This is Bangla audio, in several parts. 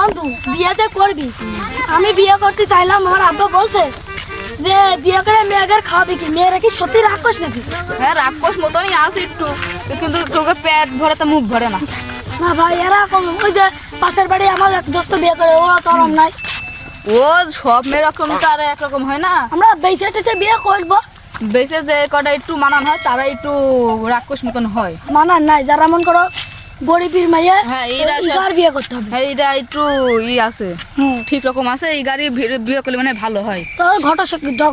বন্ধু বিয়ে যে করবি? আমি বিয়ে করতে চাইলাম আমার আব্বা বলছে যে বিয়ে করে মেয়েদের খাওয়াবি কি? মেয়েরা কি সত্যি রাক্ষস নাকি? হ্যাঁ রাক্ষস মতনই আছে একটু কিন্তু তোকে পেট ভরে তো মুখ ভরে না। না ভাই এরা কম ওই যে পাশের বাড়ি আমার এক দোস্ত বিয়ে করে ওরা তো আরাম নাই। ও সব মেয়ে রকম তো আর একরকম হয় না? আমরা বেসে টেসে বিয়ে করব। বেশি যে কটা একটু মানান হয় তারা একটু রাক্ষস মতন হয়। মানার নাই যারা মন করো গরিবের মেয়ে হ্যাঁ, এরা বিয়ে করতে হবে। হ্যাঁ এইটা একটু ই আছে। ঠিক রকম আছে এই গাড়ি বিয়ে করলে মানে ভালো হয়। তোর ঘটক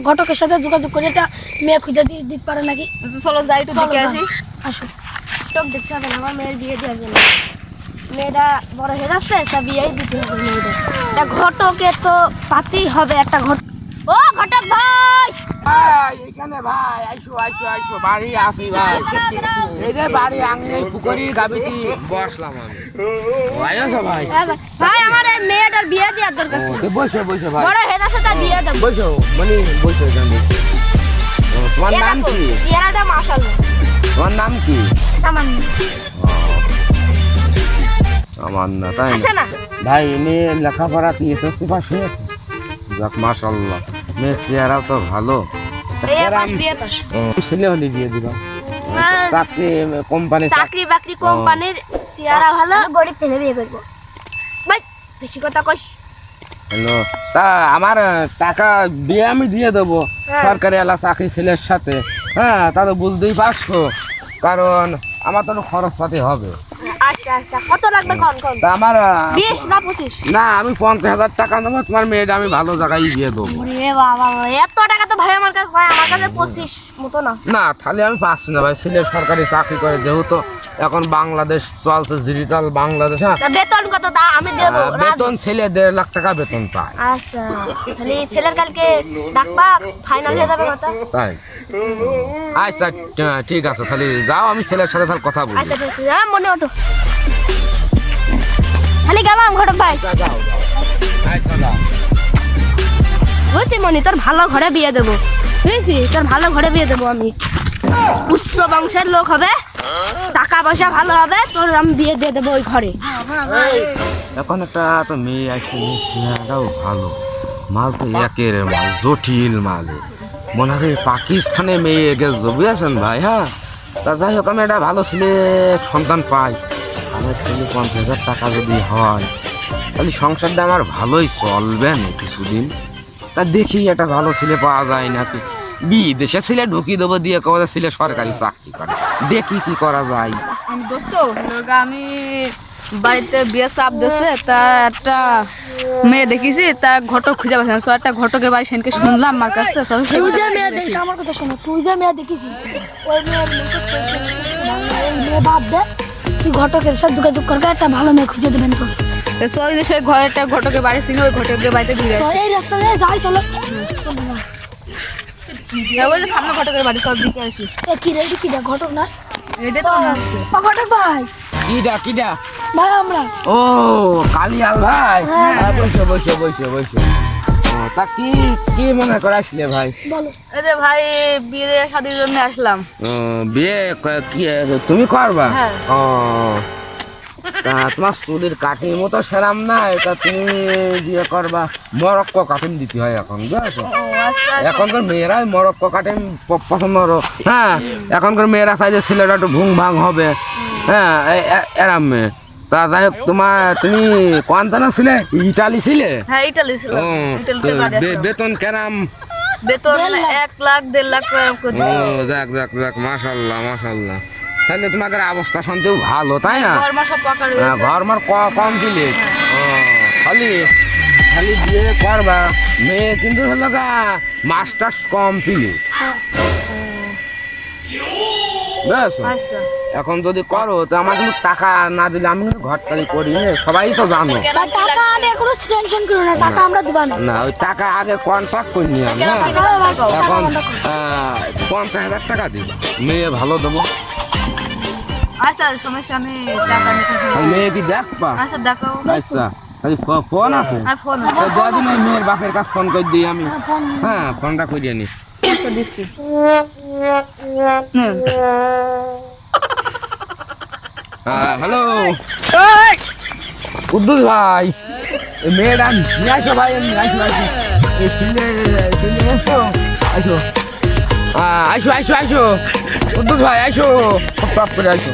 ঘটকের সাথে যোগাযোগ করে একটা মেয়ে খুঁজে দিয়ে দিতে পারে নাকি? চলো যাই একটু দেখে আসি। আসো। টক দেখতে হবে না আমার মেয়ের বিয়ে দেওয়ার জন্য। মেয়েটা বড় হয়ে যাচ্ছে তা বিয়েই দিতে হবে মেয়েদের। একটা ঘটকে তো পাতেই হবে একটা ঘট ও ঘটক ভাই! ভাই এখানে ভাই আইসো আইসো আইসো বাড়ি আসি ভাই। এই যে বাড়ি আঙিনে পুকুরি গাবিতি বসলাম আমি। ভাই ভাই। ভাই আমার এই মেয়েটার বিয়ে দেওয়ার দরকার তো বসো বসো ভাই। বড় যাচ্ছে বিয়ে দেবো। বসো মানে বসো এখানে। তোমার নাম কি? চেহারাটা মাসাল তোমার নাম কি? সামান্য আমার না তাই না? ভাই মেয়ে লেখাপড়া পাস হয়েছে? যাক মাশাল্লাহ মেয়ের চেহারাও তো ভালো। ছেলে হলে বিয়ে দিবা হ্যাঁ, চাকরি কোম্পানি চাকরি বাকরি কোম্পানির চেহারা ভালো। গরিব থেকে বিয়ে করব। ভাই বেশি কথা কইস। হ্যালো। তা আমার টাকা দিয়ে আমি দিয়ে দেবো। হ্যাঁ। সরকারি এলা চাকরি ছেলের সাথে। হ্যাঁ তা তো বুঝতেই পারছ। কারণ আমার তো খরচ পাতি হবে। আচ্ছা আচ্ছা। কত লাগবে কোন কোন? আমার বিশ না পঁচিশ? না আমি পঞ্চাশ হাজার টাকা নেব তোমার মেয়েটা আমি ভালো জায়গায় দিয়ে দেবো। ওরে বাবা এত টাকা তো ভাই আমার কাছে হয় আমার কাছে পঁচিশ মতো না। না তাহলে আমি পাচ্ছি না ভাই ছেলে সরকারি চাকরি করে যেহেতু এখন বাংলাদেশ চলছে ডিজিটাল বাংলাদেশ হ্যাঁ। বেতন কত? তা আমি দেবো বেতন ছেলে দেড় লাখ টাকা বেতন পায়। আচ্ছা তাহলে ছেলের কালকে ডাকবা ফাইনাল হয়ে যাবে কত তাই। আচ্ছা ঠিক আছে তাহলে যাও আমি ছেলের সাথে তাহলে কথা বলি। আচ্ছা ঠিক আছে মনে ওঠো। খালি গেলাম ঘটক ভাই বুঝছি মনি তোর ভালো ঘরে বিয়ে দেবো। বুঝছি তোর ভালো ঘরে বিয়ে দেবো আমি। উচ্চ বংশের লোক হবে। টাকা পয়সা ভালো হবে তোর আমি বিয়ে দিয়ে দেবো ওই ঘরে। এখন একটা তো মেয়ে আসছে ভালো। মাল তো একের মাল জটিল মাল। মনে হয় পাকিস্তানে মেয়ে গেছে বুঝেছেন ভাই হ্যাঁ? তা যাই হোক আমি একটা ভালো ছেলে সন্তান পাই। আমার ছেলে পঞ্চাশ হাজার টাকা যদি হয় তাহলে সংসারটা আমার ভালোই চলবে না কিছুদিন। তা দেখি একটা ভালো ছেলে পাওয়া যায় না নাকি। বিদেশে ছেলে ঢুকিয়ে দেবো দিয়ে কবে ছেলে সরকারি চাকরি করে। দেখি কি করা যায়। আমি দোস্ত আমি বাড়িতে বিয়ে চাপ দিয়েছে তা একটা মেয়ে দেখিছি তা ঘটক খুঁজে পাচ্ছি না। একটা ঘটকের বাড়ি সেনকে শুনলাম আমার কাছ থেকে। তুই যে মেয়ে দেখিস আমার কথা শোনো তুই যে মেয়ে দেখিস ওই মেয়ের মেয়ে বাদ দে। তুই ঘটকের সাথে যোগাযোগ করবে? একটা ভালো মেয়ে খুঁজে দেবেন তো। যে সেই ঘরটা ঘটকের বাড়ি ছিল ওই ঘটকের বাড়িতে এই রাস্তা দিয়ে যাই চলো। সামনে ঘটকের বাড়ি সব দিকে আসি। এ কি রে কি রে ঘটক না? এটা তো। ও ঘটক ভাই। কিডা কিডা? ভাই আমরা। ও কালিয়াল ভাই। হ্যাঁ। হ্যাঁ, বসো বসো বসো বসো। ও, তা কি কি মনে করে আসলে ভাই? বলো। এই যে ভাই বিয়ে শাদির জন্য আসলাম। বিয়ে কি তুমি করবা? হ্যাঁ। ও তা তোমার চুলের কাটির মতো সেরাম না এটা তুমি বিয়ে করবা। মরক্কো কাটিং দিতে হয় এখন বুঝেছ? আচ্ছা এখনকার মেয়েরাই মরক্কো কাটিং পছন্দ করো। হ্যাঁ এখনকার মেয়েরা চাই যে ছেলেটা একটু ভুং ভাং হবে। হ্যাঁ এরাম মেয়ে। তা যাই হোক তোমার তুমি কোয়ান্তানা ছিলে? ইটালি ছিলে? হ্যাঁ ইটালি ছিল। বেতন কেরাম? বেতন এক লাখ দেড় লাখ ও যাক যাক যাক মাশাল্লাহ মাশাল্লাহ। তাহলে তোমাদের অবস্থা শান্তিও ভালো তাই না? ঘর হ্যাঁ, ঘর মার কম দিলে খালি খালি বিয়ে করবা। মেয়ে কিন্তু হলো গা মাস্টার্স কম পিলে বুঝেছ? আচ্ছা। এখন যদি করো তো আমার কিন্তু টাকা না দিলে আমি কিন্তু ঘর টাড়ি করি সবাই তো জানো। টাকা কোনো টেনশন করো না টাকা আমরা দিবা না। না ওই টাকা আগে কন্ট্রাক্ট করে নিয়ে আমি হ্যাঁ? এখন পঞ্চাশ হাজার টাকা দিব। মেয়ে ভালো দেবো। আচ্ছা সমস্যা নেই টাকা মেয়ে কি দেখবা? আচ্ছা দেখো আচ্ছা ফোন আছে? ফোন তো দেওয়া দিন মেয়ের বাপের কাছে ফোন করে দিই আমি। হ্যাঁ ফোনটা করিয়ে নিস আচ্ছা দিচ্ছি। হ্যালো কুদ্দুস ভাই। মেয়েরা নিয়ে আসো ভাই নিয়ে আসো আসো। আসো আসো। আসো আসো কুদ্দুস ভাই আসো। সব সব করে আসো।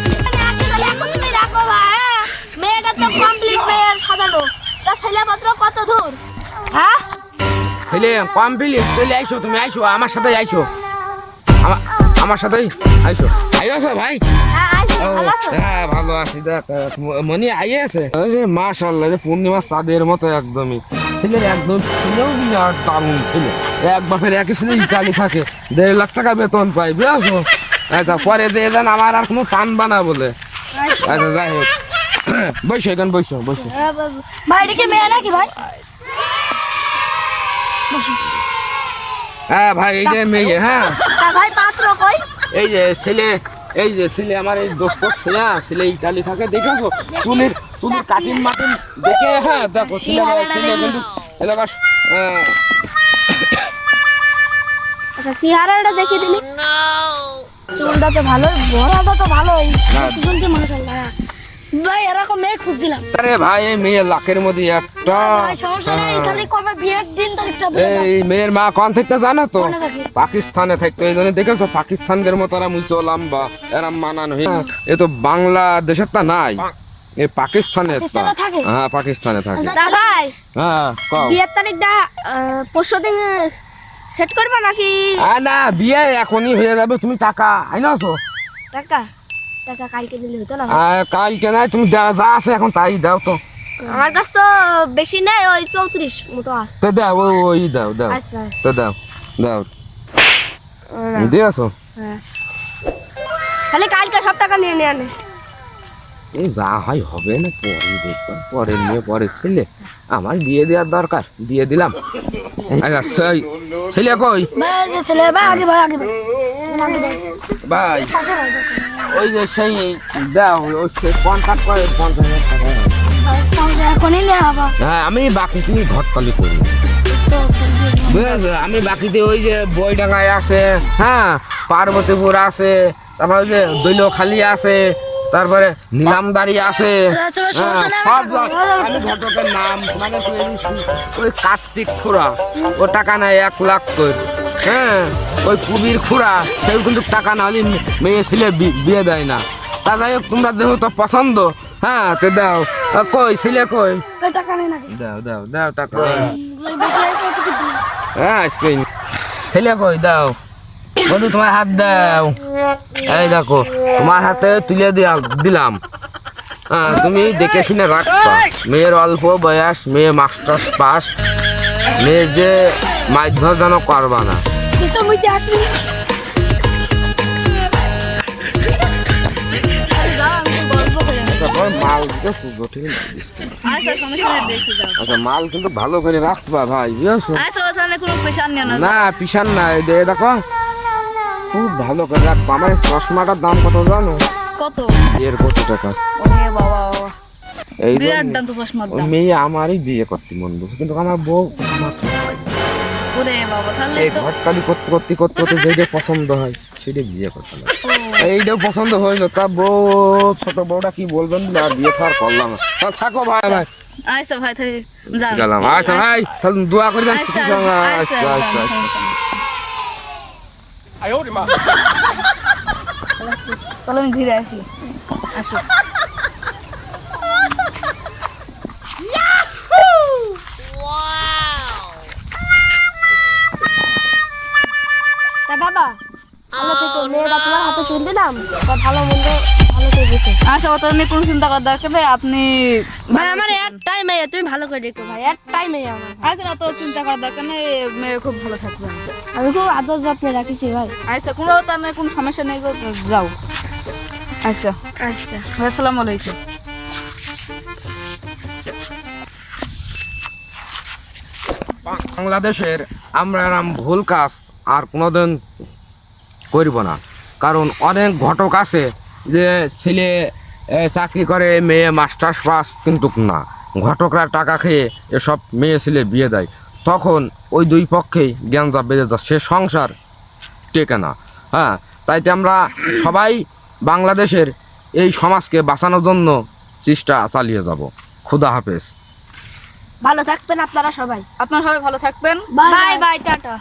হ্যাঁ? মেয়েটা তো কমপ্লিট মেয়ের সাজানো। তা ছেলেপত্র কত দূর? হ্যাঁ? ছেলে কমপ্লিট চলে আইসো তুমি আইসো আমার সাথে আইসো আমা- আমার সাথেই? আইসো। আইসো ভাই। হ্যাঁ ভালো আছো? হ্যাঁ ভালো আছি দেখ মনি আইয়ে আছে? মাশাল্লাহ যে পূর্ণিমা চাঁদের মতো একদমই। ছেলের একদম ছেলেও বিরাট দারুণ ছেলে। এক বাপের এক ছেলে ইটালি থাকে। দেড় লাখ টাকা বেতন পাই বুঝেছ? আচ্ছা পরে দিয়ে দেন আমার আর কোনো পান বানা বলে। আচ্ছা। যাই হোক। বসো এখানে বসো বসো। ভাই এটা মেয়ে নাকি ভাই? হ্যাঁ ভাই এই যে মেয়ে হ্যাঁ। ভাই পাত্র কই? এই যে ছেলে এই যে ছেলে আমার এই দোস্ত ছেলে হ্যাঁ, ছেলে ইটালি থাকে দেখেছ চুলির চুলির কাটিং মাটিং দেখে হ্যাঁ দেখো ছেলে ছেলে কিন্তু এলাকা আচ্ছা সিহারাটা দেখে দিলি? চুলটা তো ভালো বড়টা তো ভালোই হ্যাঁ। দুজনকে মানুষ আল্লাহ ভাই এরকম মেয়ে খুঁজছিলাম। আরে ভাই এই মেয়ে লাখের মধ্যে একটা। দাও। এই মেয়ের মা কোন থেকে জানো তো? পাকিস্তানে থাকতো এই জন্য দেখেছ? পাকিস্তানদের মতো এরা এরা মানানো হয়ে এ তো বাংলাদেশের তা নাই। এ পাকিস্তানে থাকে? হ্যাঁ পাকিস্তানে থাকে। তা ভাই হ্যাঁ বিয়ের তারিখটা পরশু দিন সেট করবা নাকি? না বিয়ে এখনই হয়ে যাবে তুমি টাকা আইনাছো। টাকা? টাকা কালকে দিলে হতো না কালকে নাই তুমি যা যা আছে এখন তাই দাও তো। আমার কাছ তো বেশি নেই ওই চৌত্রিশ মতো আছে। তো দাও ওই দাও দাও। আচ্ছা তো দাও দাও। না, দিয়েছ হ্যাঁ। খালি কালকে সব টাকা নিয়ে নিয়ে আনে। এই যা হয় হবে না পরে দেখবা পরে নিয়ে পরে ছেলে। আমার বিয়ে দেওয়ার দরকার দিয়ে দিলাম। আচ্ছা ছেলে কই? ছেলে ভাই আগে ভাই আগে ভাই। ভাই। ওই যে সেই দাও ওই কন্ট্যাক্ট করে পঞ্চাশ হাজার টাকা। হ্যাঁ আমি বাকিতে ঘটকালি করি। বুঝেছ? আমি বাকিতে ওই যে বইডাঙ্গায় আছে হ্যাঁ পার্বতীপুর আছে তারপরে ওই যে দৈলখালি আছে তারপরে নিলামদারি আছে হ্যাঁ, আমি নাম মানে ওই কার্তিক খুড়া ও টাকা নেয় এক লাখ করে। হ্যাঁ ওই কুবির খুড়া সেও কিন্তু টাকা না হলে মেয়ে ছেলে বিয়ে দেয় না। তা যাই হোক তোমরা দেহ তো পছন্দ হ্যাঁ তো দাও। কই ছেলে কই? দাও দাও দাও টাকা। হয় ছেলে কই দাও। বন্ধু তোমার হাত দাও। এই দেখো তোমার হাতে তুলে দিলাম। হ্যাঁ তুমি দেখে শুনে রাখবা মেয়ের অল্প বয়স মেয়ে মাস্টার্স পাস। মেয়ের যে মাধ্যম যেন করবা না। নেব। আচ্ছা তোমার মাল আচ্ছা কিন্তু ভালো করে রাখবা ভাই বুঝেছ না পিসান না দেখো খুব ভালো করে রাখবা আমার চশমাটার দাম কত জানো কত এর কত টাকা বাবা এই মেয়ে আমারই বিয়ে করতে মন কিন্তু আমার বউ মাত্র। ওরে বাবা তাহলে এই ঘটকালি করতে করতে করতে করতে যেটা পছন্দ হয় সেটা বিয়ে করতে লাগে এইটাও পছন্দ হইল তা বউ ছোট বউটা কি বলবেন? বলে আর বিয়ে তো করলাম তা থাকো ভাই ভাই। আচ্ছা ভাই গেলাম। আচ্ছা ভাই তাহলে দোয়া করে দেন আচ্ছা। তাহলে আমি ঘুরে আসি। আসো ভালো মন্দ ভালো করে দেখো। আচ্ছা ওটা নিয়ে কোনো চিন্তা করার দরকার নেই আপনি ভাই আমার একটাই মেয়ে তুমি ভালো করে দেখো ভাই একটাই মেয়ে আমার। আচ্ছা অত চিন্তা করার দরকার নেই মেয়ে খুব ভালো থাকবে। আমি খুব আদর যত্নে রাখিছি ভাই। আচ্ছা কোনো তার নেই কোনো সমস্যা নেই যাও। আচ্ছা। আচ্ছা। আসসালামু আলাইকুম। বাংলাদেশের আমরা এরম ভুল কাজ আর কোনোদিন করব না। কারণ অনেক ঘটক আছে যে ছেলে চাকরি করে মেয়ে মাস্টার্স পাস কিন্তু না। ঘটকরা টাকা খেয়ে এসব মেয়ে ছেলে বিয়ে দেয়। তখন ওই দুই পক্ষেই জ্ঞানজা বেড়ে যায়। সে সংসার টেকে না। হ্যাঁ তাইতে আমরা সবাই বাংলাদেশের এই সমাজকে বাঁচানোর জন্য চেষ্টা চালিয়ে যাব। খুদা হাফেজ। ভালো থাকবেন আপনারা সবাই। আপনারা সবাই ভালো থাকবেন। Bye bye. টাটা।